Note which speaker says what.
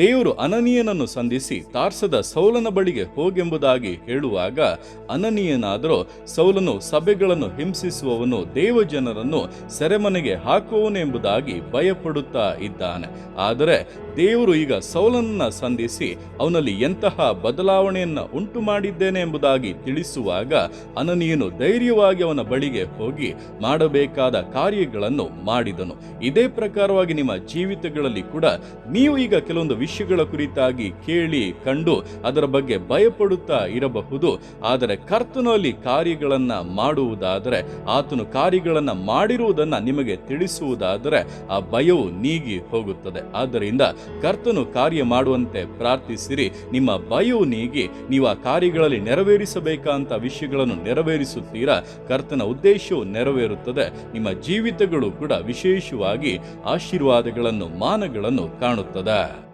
Speaker 1: ದೇವರು ಅನನೀಯನನ್ನು ಸಂಧಿಸಿ ತಾರ್ಸದ ಸೌಲನ ಬಳಿಗೆ ಹೋಗೆಂಬುದಾಗಿ ಹೇಳುವಾಗ ಅನನೀಯನಾದರೂ ಸೌಲನು ಸಭೆಗಳನ್ನು ಹಿಂಸಿಸುವವನು ದೇವಜನರನ್ನು ಸೆರೆಮನೆಗೆ ಹಾಕುವವನೆಂಬುದಾಗಿ ಭಯಪಡುತ್ತಾ ಇದ್ದಾನೆ. ಆದರೆ ದೇವರು ಈಗ ಸೌಲನನ್ನು ಸಂಧಿಸಿ ಅವನಲ್ಲಿ ಎಂತಹ ಬದಲಾವಣೆಯನ್ನು ಉಂಟು ಮಾಡಿದ್ದೇನೆ ಎಂಬುದಾಗಿ ತಿಳಿಸುವಾಗ ಅನನೀಯನು ಧೈರ್ಯವಾಗಿ ಅವನ ಬಳಿಗೆ ಹೋಗಿ ಮಾಡಬೇಕಾದ ಕಾರ್ಯಗಳನ್ನು ಮಾಡಿದನು. ಇದೇ ಪ್ರಕಾರವಾಗಿ ನಿಮ್ಮ ಜೀವಿತಗಳಲ್ಲಿ ಕೂಡ ನೀವು ಈಗ ಕೆಲವೊಂದು ವಿಷಯಗಳ ಕುರಿತಾಗಿ ಕೇಳಿ, ಕಂಡು, ಅದರ ಬಗ್ಗೆ ಭಯಪಡುತ್ತಾ ಇರಬಹುದು. ಆದರೆ ಕರ್ತನಲ್ಲಿ ಕಾರ್ಯಗಳನ್ನು ಮಾಡುವುದಾದರೆ, ಆತನು ಕಾರ್ಯಗಳನ್ನು ಮಾಡಿರುವುದನ್ನು ನಿಮಗೆ ತಿಳಿಸುವುದಾದರೆ, ಆ ಭಯವು ನೀಗಿ ಹೋಗುತ್ತದೆ. ಆದ್ದರಿಂದ ಕರ್ತನು ಕಾರ್ಯ ಮಾಡುವಂತೆ ಪ್ರಾರ್ಥಿಸಿರಿ. ನಿಮ್ಮ ಭಯವು ನೀಗಿ, ನೀವು ಆ ಕಾರ್ಯಗಳಲ್ಲಿ ನೆರವೇರಿಸಬೇಕಂತ ವಿಷಯಗಳನ್ನು ನೆರವೇರಿಸುತ್ತೀರಾ? ಕರ್ತನ ಉದ್ದೇಶವು ನೆರವೇರುತ್ತದೆ. ನಿಮ್ಮ ಜೀವಿತಗಳು ಕೂಡ ವಿಶೇಷವಾಗಿ ಆಶೀರ್ವಾದಗಳನ್ನು, ಮಾನಗಳನ್ನು ಕಾಣುತ್ತದೆ.